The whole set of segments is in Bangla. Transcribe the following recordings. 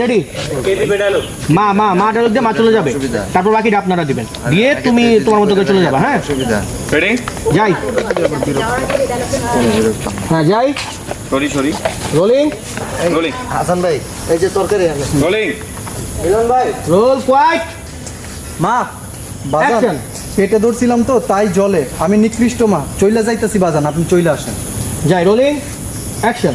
রেডি মা মা মা দিয়ে মা চলে যাবে। তারপর বাকিটা আপনারা দিবেন। দিয়ে তুমি তোমার মতো করে চলে যাবে হ্যাঁ? রেডি যাই। হ্যাঁ যাই। Sorry sorry rolling rolling Hasan ভাই এই যে তরকারি রোলিং মিলন ভাই। রোল কোয়াইট মা বাজান. পেটে ধরছিলাম তো তাই জলে। আমি নিকৃষ্ট মা। চইলা যাইতাছি বাজান আপনি চইলা আসেন। যাই রোলিং অ্যাকশন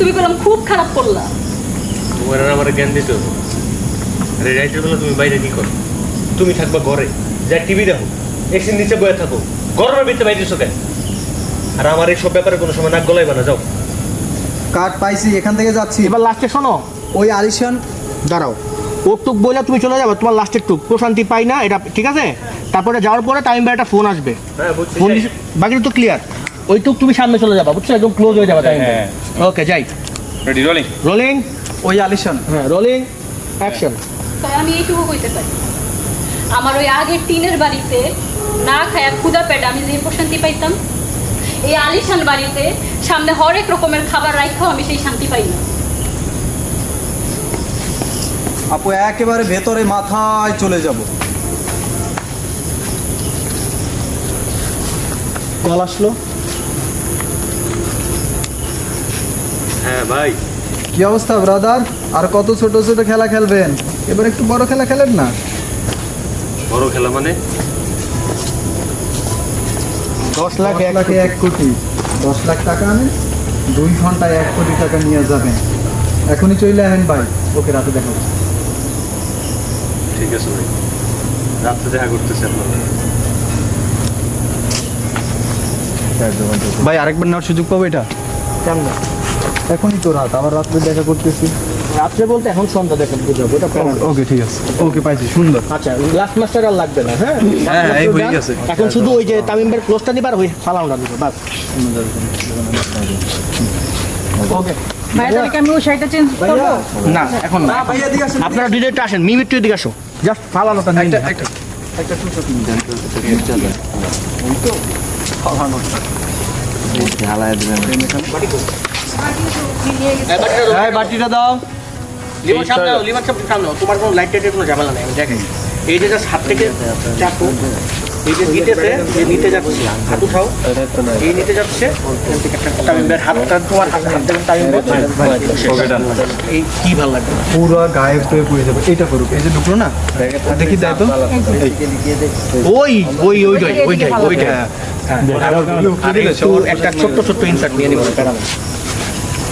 তুমি বললাম খুব খারাপ করলা। তোমার আর আমার জ্ঞান দিতে হবে। আরে রাইটের বেলা তুমি বাইরে কি করো? তুমি থাকবা ঘরে। যা টিভি দেখো এসির নিচে বয়ে থাকো। গরমের ভিতরে বাইরে কেন? আর আমার এই সব ব্যাপারে কোনো সময় নাক গলাইবা না যাও। কার্ড পাইছি এখান থেকে যাচ্ছি। এবার লাস্টে শোনো। ওই আলিশান দাঁড়াও। ও টুক বলে তুমি চলে যাবে তোমার লাস্টের টুক। প্রশান্তি পাই না এটা ঠিক আছে? তারপরে যাওয়ার পরে টাইম একটা ফোন আসবে। হ্যাঁ বুঝছি। ফোন যাই। বাকিটা তো ক্লিয়ার ওই টুক তুমি সামনে চলে যাবা বুঝছ? একদম ক্লোজ হয়ে যাবে টাইম হ্যাঁ। ওকে যাই। রেডি রোলিং রোলিং ওই আলিশান। হ্যাঁ রোলিং অ্যাকশন তাই আমি এইটুকু কইতে পারি আমার ওই আগের টিনের বাড়িতে না খায়া ক্ষুদা পেটে আমি যে প্রশান্তি পাইতাম এই আলিশান বাড়িতে সামনে হরেক রকমের খাবার রাখাও আমি সেই শান্তি পাই না। আপু একেবারে ভেতরে মাথায় চলে যাব। কল আসলো। হ্যাঁ ভাই। কি অবস্থা ব্রাদার আর কত ছোট ছোট খেলা খেলবেন? এবার একটু বড় খেলা খেলেন না? বড় খেলা মানে? দশ লাখ এক লাখে এক কোটি। দশ লাখ টাকা আনেন দুই ঘন্টায় এক কোটি টাকা নিয়ে যাবেন। এখনই চলে আহেন ভাই ওকে রাতে দেখা। ঠিক আছে ভাই। রাত্রে দেখা করতেছি আপনার ভাই আরেকবার নেওয়ার সুযোগ পাবো এটা? কেমন? এখনই তো রাত আবার রাত্রে দেখা করতেছি। রাত্রে বলতে এখন সন্ধ্যা দেখেন বুঝাবো এটা। ওকে ঠিক আছে। ওকে পাইছি সুন্দর। আচ্ছা লাস্ট মাস্টার আর লাগবে না হ্যাঁ? হ্যাঁ, এই হয়ে গেছে। এখন শুধু ওই যে তামিমের ক্লোজটা নিবার ওই ফালাউন্ডা দিবে বাস। ওকে ভাই তাহলে ওই শাড়িটা চেঞ্জ করব? না এখন না। ভাইয়া দিকে আসেন আপনারা ডিরেক্ট আসেন মিমিট তুই দিকে আসো। জাস্ট ফালানোটা নিন। একটা একটা একটা দিবেন। এই বাটিটা দাও। লিমন সামনে দাও, লিমন সামনে সামনে তোমার কোনো লাইট টাইটের কোনো ঝামেলা নেই আমি দেখাই এই যে জাস্ট হাত থেকে চাপো এই যে নিতেছে এই নিতে যাচ্ছে। হাত উঠাও। এই নিতে যাচ্ছে। এখান থেকে একটা তামিমের হাতটা তোমার হাত হাত দেবেন এই কি ভালো লাগবে পুরো গায়েব হয়ে পড়ে যাবে এটা করুক। এই যে ঢুকলো না দেখি দেয় তো। ওই ওই ওইটাই ওইটাই ওইটাই হ্যাঁ আর একটু একটা ছোট্ট ছোট্ট ইনসার্ট নিয়ে নিব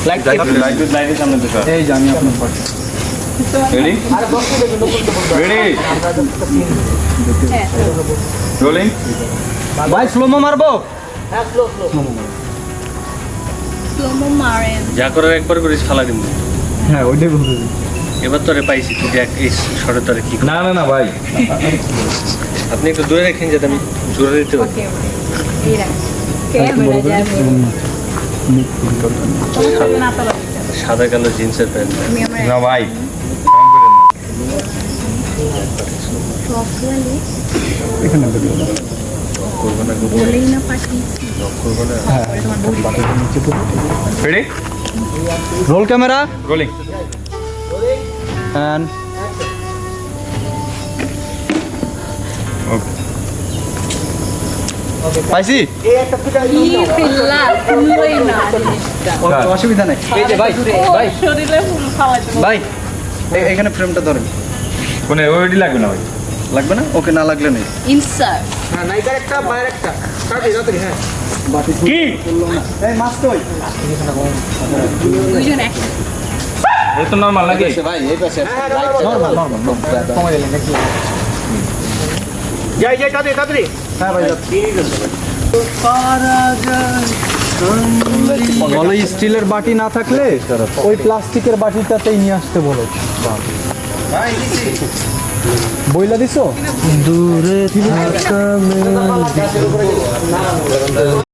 প্যারা নেই। লাইট এই জানি আপনার পার্টি রেডি রেডি রোলিং ভাই স্লোমো মারবো? স্লোমো মারেন। যা করার একবার করিস ফালা দিব। হ্যাঁ ওইটাই বলতে এবার তোরে পাইছি তুই দেখ এই শরে তোরে কি না না না ভাই। আপনি একটু দূরে রাখেন যাতে আমি জোরে দিতে পারি। সাদা কালো জিন্সের প্যান্ট। না ভাই রোল ক্যামেরা রোলিং অ্যান্ড পাইছি? জিনিসটা অসুবিধা নেই। ভাই এ- এখানে ফ্রেমটা ধরেন। কোনে ওইটি লাগবে না ভাই? লাগবে না? ওকে না লাগলে নেই। ইনসার্ট হ্যাঁ নাইকার একটা বাইরে একটা। তাড়াতাড়ি তাড়াতাড়ি হ্যাঁ। কি? এই মাছ কই? দুজন এক। এটা তো নরমাল লাগে ভাই এই পাশে। নরমাল নরমাল কমাই দিলেন একটু যাই যাই তাড়াতাড়ি হ্যাঁ ভাই যাচ্ছি। বলো স্টিলের বাটি না থাকলে ওই প্লাস্টিকের বাটিটাতেই নিয়ে আসতে বলো। বইলা দিছো? দূরে থাকা